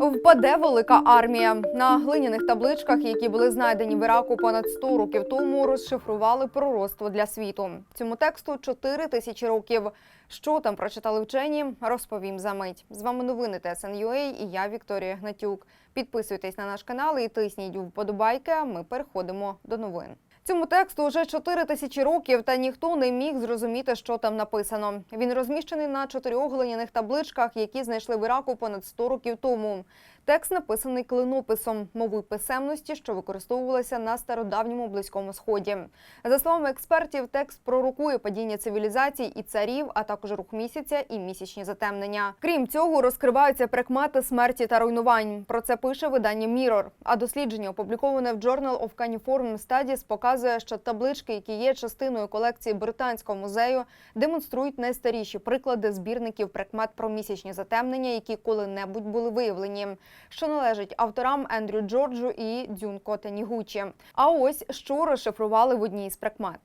Впаде велика армія на глиняних табличках, які були знайдені в Іраку понад 100 років тому, розшифрували пророцтво для світу. Цьому тексту 4 тисячі років. Що там прочитали вчені, розповім за мить. З вами новини ТСНЮА і я Вікторія Гнатюк. Підписуйтесь на наш канал і тисніть вподобайки. А ми переходимо до новин. Цьому тексту вже 4 тисячі років, та ніхто не міг зрозуміти, що там написано. Він розміщений на чотирьох глиняних табличках, які знайшли в Іраку понад 100 років тому. Текст написаний клинописом мовою писемності, що використовувалася на стародавньому близькому сході. За словами експертів, текст пророкує падіння цивілізацій і царів, а також рух місяця і місячні затемнення. Крім цього, розкриваються прикмети смерті та руйнувань. Про це пише видання Mirror. А дослідження, опубліковане в Journal of Cuneiform Studies, показує, що таблички, які є частиною колекції британського музею, демонструють найстаріші приклади збірників прикмет про місячні затемнення, які коли-небудь були виявлені що належить авторам Ендрю Джорджу і Дзюнко Танігучі. А ось що розшифрували в одній з прикмет.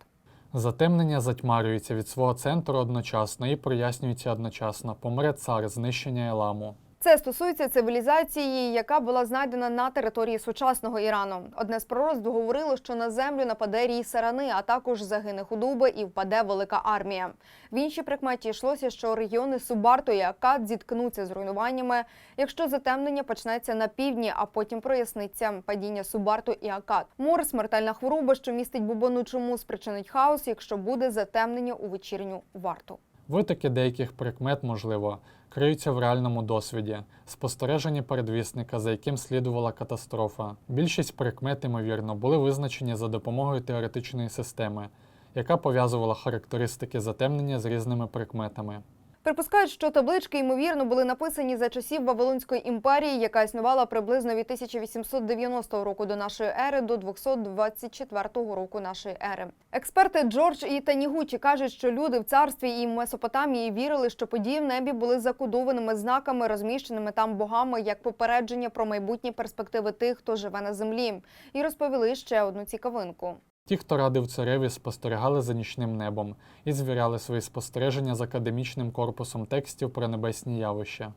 Затемнення затьмарюється від свого центру одночасно і прояснюється одночасно. Помре цар знищення Еламу. Це стосується цивілізації, яка була знайдена на території сучасного Ірану. Одне з пророцтв говорило, що на землю нападе рій сарани, а також загине худоба і впаде велика армія. В іншій прикметі йшлося, що регіони Субарту і Акад зіткнуться з руйнуваннями, якщо затемнення почнеться на півдні, а потім проясниться падіння Субарту і Акад. Мор смертельна хвороба, що містить бубону чому спричинить хаос, якщо буде затемнення у вечірню варту. Витоки деяких прикмет, можливо, криються в реальному досвіді, спостереженні передвісника, за яким слідувала катастрофа. Більшість прикмет, ймовірно, були визначені за допомогою теоретичної системи, яка пов'язувала характеристики затемнення з різними прикметами. Припускають, що таблички ймовірно були написані за часів Вавилонської імперії, яка існувала приблизно від 1890 року до нашої ери до 224 року нашої ери. Експерти Джордж і Танігучі кажуть, що люди в царстві і Месопотамії вірили, що події в небі були закодованими знаками, розміщеними там богами як попередження про майбутні перспективи тих, хто живе на землі, і розповіли ще одну цікавинку. Ті, хто радив цареві, спостерігали за нічним небом і звіряли свої спостереження з академічним корпусом текстів про небесні явища.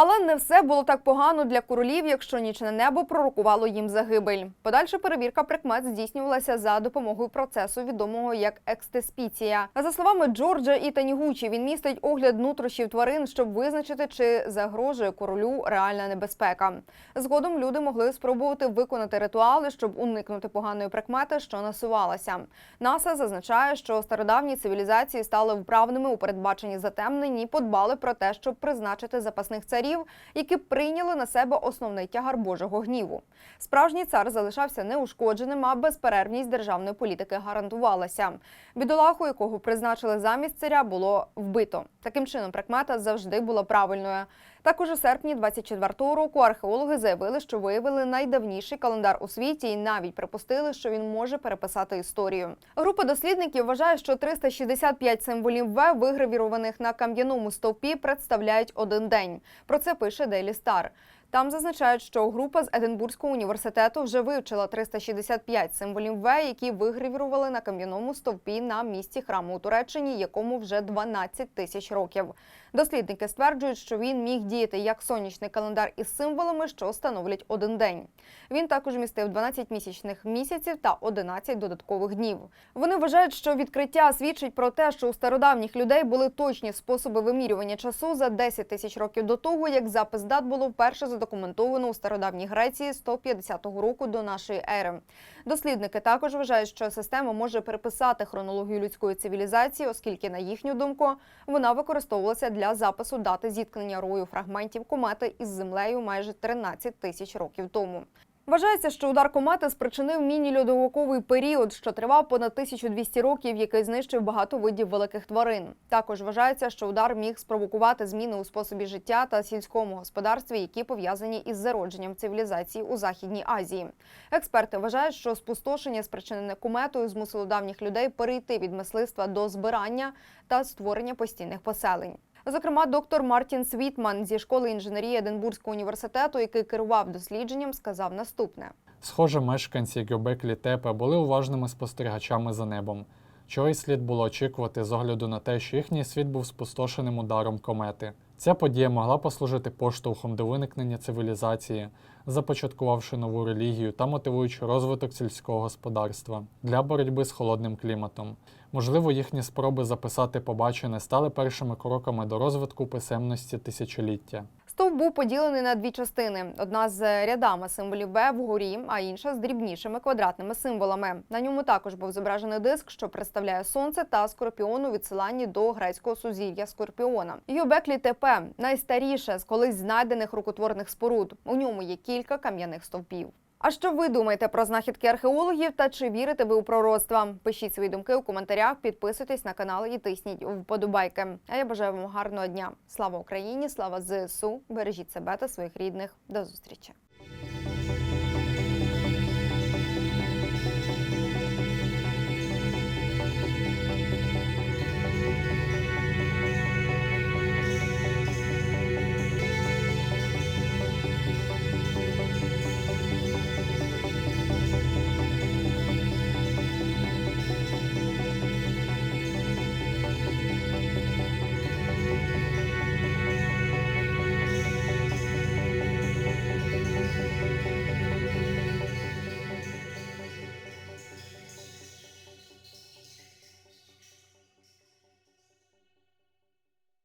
Але не все було так погано для королів, якщо нічне небо пророкувало їм загибель. Подальша перевірка прикмет здійснювалася за допомогою процесу, відомого як екстеспіція. За словами Джорджа і Танігучі, він містить огляд нутрощів тварин, щоб визначити, чи загрожує королю реальна небезпека. Згодом люди могли спробувати виконати ритуали, щоб уникнути поганої прикмети, що насувалася. НАСА зазначає, що стародавні цивілізації стали вправними у передбаченні затемнень і подбали про те, щоб призначити запасних царів, які прийняли на себе основний тягар Божого гніву. Справжній цар залишався неушкодженим, а безперервність державної політики гарантувалася. Бідолаху, якого призначили замість царя, було вбито. Таким чином, прикмета завжди була правильною. Також у серпні 24-го року археологи заявили, що виявили найдавніший календар у світі і навіть припустили, що він може переписати історію. Група дослідників вважає, що 365 символів В, вигравірованих на кам'яному стовпі, представляють один день. Про це пише Daily Star. Там зазначають, що група з Единбурзького університету вже вивчила 365 символів В, які вигравірували на кам'яному стовпі на місці храму у Туреччині, якому вже 12 тисяч років. Дослідники стверджують, що він міг діяти як сонячний календар із символами, що становлять один день. Він також містив 12 місячних місяців та 11 додаткових днів. Вони вважають, що відкриття свідчить про те, що у стародавніх людей були точні способи вимірювання часу за 10 тисяч років до того, як запис дат було вперше задокументовано у стародавній Греції 150 року до нашої ери. Дослідники також вважають, що система може переписати хронологію людської цивілізації, оскільки, на їхню думку, вона використовувалася для запису дати зіткнення рою фрагментів комети із землею майже 13 тисяч років тому. Вважається, що удар комети спричинив міні-льодовиковий період, що тривав понад 1200 років, який знищив багато видів великих тварин. Також вважається, що удар міг спровокувати зміни у способі життя та сільському господарстві, які пов'язані із зародженням цивілізації у Західній Азії. Експерти вважають, що спустошення, спричинене кометою, змусило давніх людей перейти від мисливства до збирання та створення постійних поселень. Зокрема, доктор Мартін Світман зі школи інженерії Единбурзького університету, який керував дослідженням, сказав наступне: Схоже, мешканці Гьобеклі Тепе були уважними спостерігачами за небом, чого й слід було очікувати з огляду на те, що їхній світ був спустошеним ударом комети. Ця подія могла послужити поштовхом до виникнення цивілізації, започаткувавши нову релігію та мотивуючи розвиток сільського господарства для боротьби з холодним кліматом. Можливо, їхні спроби записати побачене стали першими кроками до розвитку писемності тисячоліття. Стовп був поділений на дві частини: одна з рядами символів Б вгорі, а інша з дрібнішими квадратними символами. На ньому також був зображений диск, що представляє сонце та скорпіон у відсиланні до грецького сузір'я скорпіона. Юбеклі ТП найстаріше з колись знайдених рукотворних споруд. У ньому є кілька кам'яних стовпів. А що ви думаєте про знахідки археологів та чи вірите ви у пророцтва? Пишіть свої думки у коментарях, підписуйтесь на канал і тисніть вподобайки. А я бажаю вам гарного дня. Слава Україні! Слава ЗСУ! Бережіть себе та своїх рідних. До зустрічі!